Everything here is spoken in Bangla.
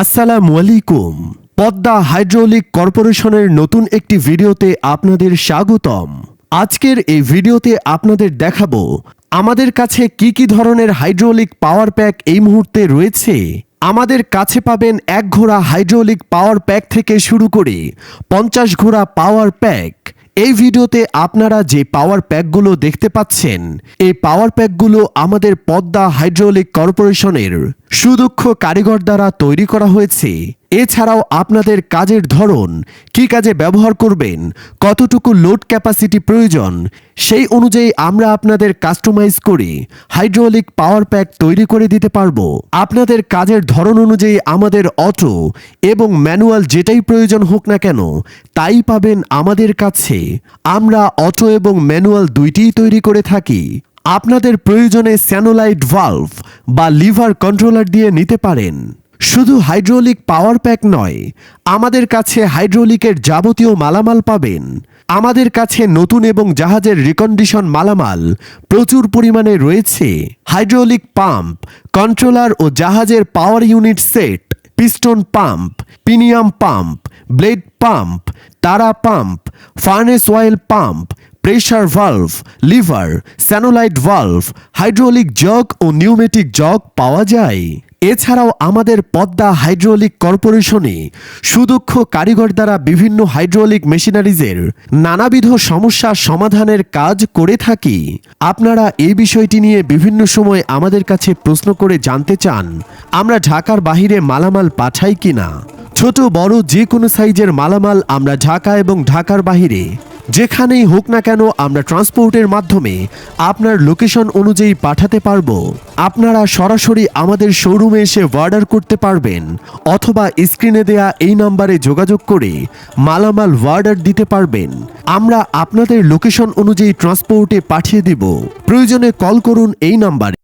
আসসালামু আলাইকুম। পদ্মা হাইড্রোলিক কর্পোরেশনের নতুন একটি ভিডিওতে আপনাদের স্বাগতম। আজকের এই ভিডিওতে আপনাদের দেখাবো, আমাদের কাছে কি কি ধরনের হাইড্রোলিক পাওয়ার প্যাক এই মুহূর্তে রয়েছে? আমাদের কাছে পাবেন এক ঘোড়া হাইড্রোলিক পাওয়ার প্যাক থেকে শুরু করে পঞ্চাশ ঘোড়া পাওয়ার প্যাক। এই ভিডিওতে আপনারা যে পাওয়ার প্যাকগুলো দেখতে পাচ্ছেন, এই পাওয়ার প্যাকগুলো আমাদের পদ্মা হাইড্রোলিক কর্পোরেশনের সুদক্ষ কারিগর দ্বারা তৈরি করা হয়েছে। এছাড়াও আপনাদের কাজের ধরন, কি কাজে ব্যবহার করবেন, কতটুকু লোড ক্যাপাসিটি প্রয়োজন, সেই অনুযায়ী আমরা আপনাদের কাস্টমাইজ করে হাইড্রোলিক পাওয়ার প্যাক তৈরি করে দিতে পারব। আপনাদের কাজের ধরন অনুযায়ী আমাদের অটো এবং ম্যানুয়াল যেটাই প্রয়োজন হোক না কেন, তাই পাবেন আমাদের কাছে। আমরা অটো এবং ম্যানুয়াল দুইটিই তৈরি করে থাকি। আপনাদের প্রয়োজনে স্যানোলাইট ভালভ বা লিভার কন্ট্রোলার দিয়ে নিতে পারেন। শুধু হাইড্রোলিক পাওয়ার প্যাক নয়, আমাদের কাছে হাইড্রোলিকের যাবতীয় মালামাল পাবেন। আমাদের কাছে নতুন এবং জাহাজের রিকন্ডিশন মালামাল প্রচুর পরিমাণে রয়েছে। হাইড্রোলিক পাম্প কন্ট্রোলার ও জাহাজের power unit set piston pump পিনিয়াম pump blade pump তারা pump furnace oil pump pressure valve lever স্যানোলাইট valve hydraulic jug ও নিউমেটিক জগ পাওয়া যায়। এছাড়াও আমাদের পদ্মা হাইড্রোলিক কর্পোরেশনে সুদক্ষ কারিগর দ্বারা বিভিন্ন হাইড্রোলিক মেশিনারিজের নানাবিধ সমস্যা সমাধানের কাজ করে থাকি। আপনারা এই বিষয়টি নিয়ে বিভিন্ন সময় আমাদের কাছে প্রশ্ন করে জানতে চান, আমরা ঢাকার বাহিরে মালামাল পাঠাই কিনা? ছোট, বড়, যে কোনো সাইজের মালামাল আমরা ঢাকা এবং ঢাকার বাহিরে যেখানেই হোক না কেন আমরা ট্রান্সপোর্টের মাধ্যমে আপনার লোকেশন অনুযায়ী পাঠাতে পারব। আপনারা সরাসরি আমাদের শোরুমে এসে অর্ডার করতে পারবেন, অথবা স্ক্রিনে দেয়া এই নাম্বারে যোগাযোগ করে মালামাল অর্ডার দিতে পারবেন। আমরা আপনাদের লোকেশন অনুযায়ী ট্রান্সপোর্টে পাঠিয়ে দিব। প্রয়োজনে কল করুন এই নাম্বারে।